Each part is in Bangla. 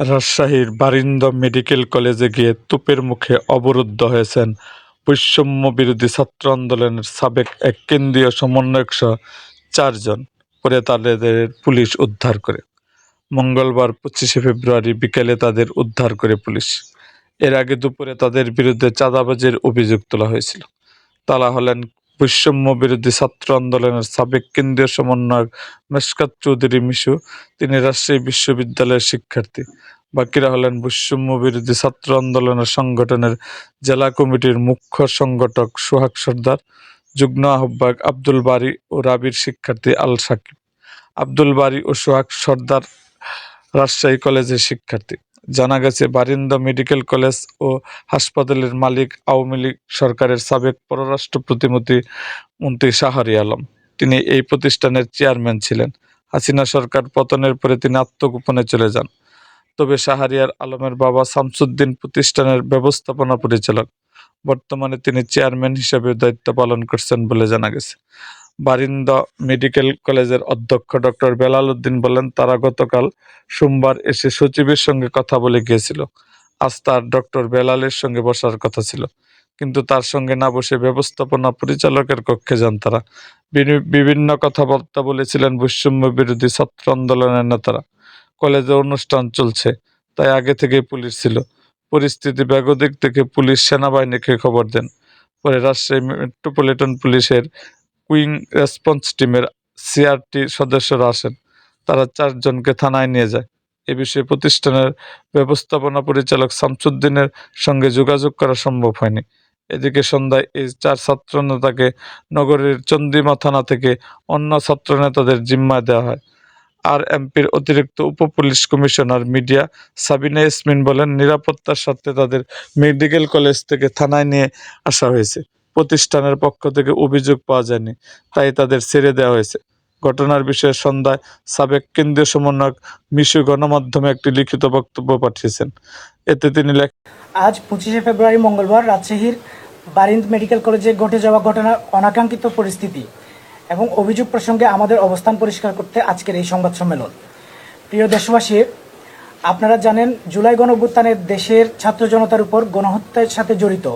রাজশাহীর বারিন্দ মেডিকেল কলেজে গিয়ে তোপের মুখে অবরুদ্ধ হয়েছেন বৈষম্য বিরোধী ছাত্র আন্দোলনের সাবেক এক কেন্দ্রীয় সমন্বয়কসহ চারজন পরে তাদের পুলিশ উদ্ধার করে। মঙ্গলবার পঁচিশে ফেব্রুয়ারি বিকেলে তাদের উদ্ধার করে পুলিশ। এর আগে দুপুরে তাদের বিরুদ্ধে চাঁদাবাজির অভিযোগ তোলা হয়েছিল। তারা হলেন বৈষম্য বিরোধী ছাত্র আন্দোলনের সাবেক কেন্দ্রীয় সমন্বয়ক মেশকাত চৌধুরী মিশু, তিনি রাজশাহী বিশ্ববিদ্যালয়ের শিক্ষার্থী। বাকিরা হলেন বৈষম্য বিরোধী ছাত্র আন্দোলনের সংগঠনের জেলা কমিটির মুখ্য সংগঠক সোহাগ সর্দার, যুগ্ম আহ্বায়ক আব্দুল বারী ও রাবির শিক্ষার্থী আল সাকিব। আব্দুল বারী ও সোহাগ সর্দার রাজশাহী কলেজের শিক্ষার্থী। জানা গেছে, বারিন্দা মেডিকেল কলেজ ও হাসপাতালের মালিক আওয়ামী লীগ সরকারের সাবেক পররাষ্ট্র প্রতিমন্ত্রী মন্ত্রী শাহরি আলম। তিনি এই প্রতিষ্ঠানের চেয়ারম্যান ছিলেন। হাসিনা সরকার পতনের পরে তিনি আত্মগোপনে চলে যান। তবে শাহরিয়ার আলমের বাবা শামসুদ্দিন প্রতিষ্ঠানের ব্যবস্থাপনা পরিচালক। বর্তমানে তিনি চেয়ারম্যান হিসেবে দায়িত্ব পালন করছেন বলে জানা গেছে। বারিন্দা মেডিকেল কলেজের অধ্যক্ষ ডক্টর বেলাল উদ্দিন বলেন, তারা গতকাল সোমবার এসে সচিবের সঙ্গে কথা বলে গিয়েছিল। আজ তার ডক্টর বেলালের সঙ্গে বসার কথা ছিল। কিন্তু তার সঙ্গে না বসে ব্যবস্থাপনা পরিচালকের কক্ষে যান তারা। বিভিন্ন কথাবার্তা বলেছিলেন বৈষম্য বিরোধী ছাত্র আন্দোলনের নেতারা। কলেজে অনুষ্ঠান চলছে, তাই আগে থেকেই পুলিশ ছিল। পরিস্থিতি বেগদিক থেকে পুলিশ সেনাবাহিনীকে খবর দেন। পরে রাজশাহী মেট্রোপলিটন পুলিশের কুইং রেসপন্স টিমের সিআরটি সদস্যরা আসেন। তারা চারজনকে থানায় নিয়ে যায়। এ বিষয়ে প্রতিষ্ঠানের ব্যবস্থাপনা পরিচালক শামসুদ্দিনের সঙ্গে যোগাযোগ করা সম্ভব হয়নি। এদিকে সন্ধ্যায় এই চার ছাত্রনেতাকে নগরের চন্দিমা থানা থেকে অন্য ছাত্র ছাত্রনেতাদের জিম্মায় দেওয়া হয়। আর এমপির অতিরিক্ত উপ police commissioner media Sabina Yasmin বলেন, নিরাপত্তার স্বার্থে তাদের মেডিকেল কলেজ থেকে থানায় নিয়ে আসা হয়েছে। প্রতিষ্ঠানের পক্ষ থেকে অভিযোগ পাওয়া যায়নি, তাই তাদের ছেড়ে দেওয়া হয়েছে। ঘটনার বিষয়ে সন্ধ্যায় সাবেক কেন্দ্রীয় সমন্বয়ক মিশু গণমাধ্যমে একটি লিখিত বক্তব্য পাঠিয়েছেন। এতে তিনি লেখ আজ পঁচিশে ফেব্রুয়ারি মঙ্গলবার রাজশাহীর বারিন্দ মেডিকেল কলেজে ঘটে যাওয়া ঘটনার অনাকাঙ্ক্ষিত পরিস্থিতি এবং অভিযোগ প্রসঙ্গে আমাদের অবস্থান পরিষ্কার করতে আজকের এই সংবাদ সম্মেলন। প্রিয় দেশবাসী, আপনারা জানেন, জুলাই গণঅভ্যুত্থানের দেশের ছাত্র জনতার উপর গণহত্যার সাথে জড়িত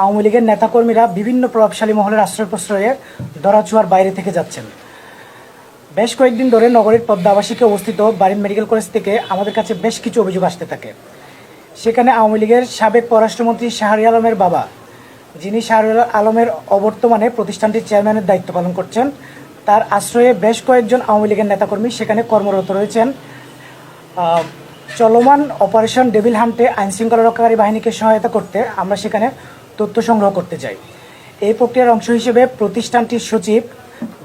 আওয়ামী লীগের নেতাকর্মীরা বিভিন্ন প্রভাবশালী মহলের আশ্রয় প্রশ্রয়ে দরাচুয়ার বাইরে থেকে যাচ্ছেন। বেশ কয়েকদিন ধরে নগরীর পদ্মা আবাসিকে অবস্থিত বারিন মেডিকেল কলেজ থেকে আমাদের কাছে বেশ কিছু অভিযোগ আসতে থাকে। সেখানে আওয়ামী লীগের সাবেক পররাষ্ট্রমন্ত্রী শাহরি আলমের বাবা, যিনি শাহরি আলমের অবর্তমানে প্রতিষ্ঠানটির চেয়ারম্যানের দায়িত্ব পালন করছেন, তার আশ্রয়ে বেশ কয়েকজন আওয়ামী লীগের নেতাকর্মী সেখানে কর্মরত রয়েছেন। চলমান অপারেশন ডেভিল হান্টে আইনশৃঙ্খলা রক্ষাকারী বাহিনীকে সহায়তা করতে আমরা সেখানে তথ্য সংগ্রহ করতে চাই। এই প্রক্রিয়ার অংশ হিসেবে প্রতিষ্ঠানটির সচিব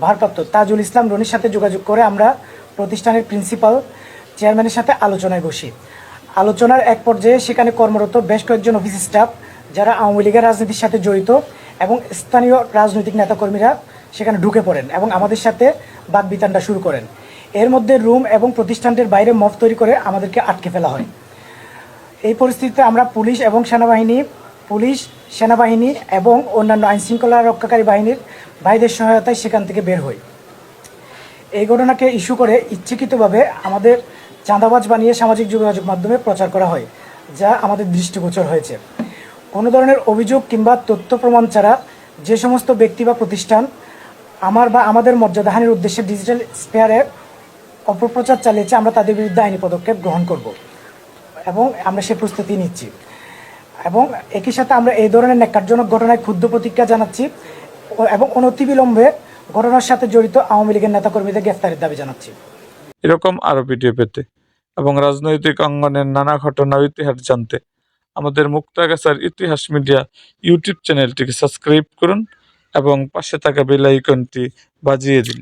ভারপ্রাপ্ত তাজুল ইসলাম রনির সাথে যোগাযোগ করে আমরা প্রতিষ্ঠানের প্রিন্সিপাল চেয়ারম্যানের সাথে আলোচনায় বসি। আলোচনার এক পর্যায়ে সেখানে কর্মরত বেশ কয়েকজন অফিস স্টাফ যারা আওয়ামী লীগের রাজনীতির সাথে জড়িত এবং স্থানীয় রাজনৈতিক নেতাকর্মীরা সেখানে ঢুকে পড়েন এবং আমাদের সাথে বাগবিতানটা শুরু করেন। এর মধ্যে রুম এবং প্রতিষ্ঠানটির বাইরে মফ তৈরি করে আমাদেরকে আটকে ফেলা হয়। এই পরিস্থিতিতে আমরা পুলিশ এবং সেনাবাহিনী পুলিশ, সেনাবাহিনী এবং অন্যান্য আইনশৃঙ্খলা রক্ষাকারী বাহিনীর ভাইদের সহায়তায় সেখান থেকে বের হই। এই ঘটনাকে ইস্যু করে ইচ্ছাকৃতভাবে আমাদের চাঁদাবাজ বানিয়ে সামাজিক যোগাযোগ মাধ্যমে প্রচার করা হয়, যা আমাদের দৃষ্টিগোচর হয়েছে। কোনো ধরনের অভিযোগ কিংবা তথ্য প্রমাণ ছাড়া যে সমস্ত ব্যক্তি বা প্রতিষ্ঠান আমার বা আমাদের মর্যাদাহানির উদ্দেশ্যে ডিজিটাল স্পেয়ারে অপপ্রচার চালিয়েছে, আমরা তাদের বিরুদ্ধে আইনি পদক্ষেপ গ্রহণ করব এবং আমরা সে প্রস্তুতি নিচ্ছি। এবং একই সাথে আমরা এই ধরনের ন্যাক্কারজনক ঘটনায় ক্ষুদ্র প্রতিক্রিয়া জানাচ্ছি এবং অনতিবিলম্বে ঘটনার সাথে জড়িত আওয়ামী লীগের নেতাকর্মীদের গ্রেফতারের দাবি জানাচ্ছি। এরকম আরও ভিডিও পেতে এবং রাজনৈতিক অঙ্গনের নানা ঘটনা ইতিহাস জানতে আমাদের মুক্তাগাছার ইতিহাস মিডিয়া ইউটিউব চ্যানেলটিকে সাবস্ক্রাইব করুন এবং পাশে থাকা বেল আইকনটি বাজিয়ে দিন।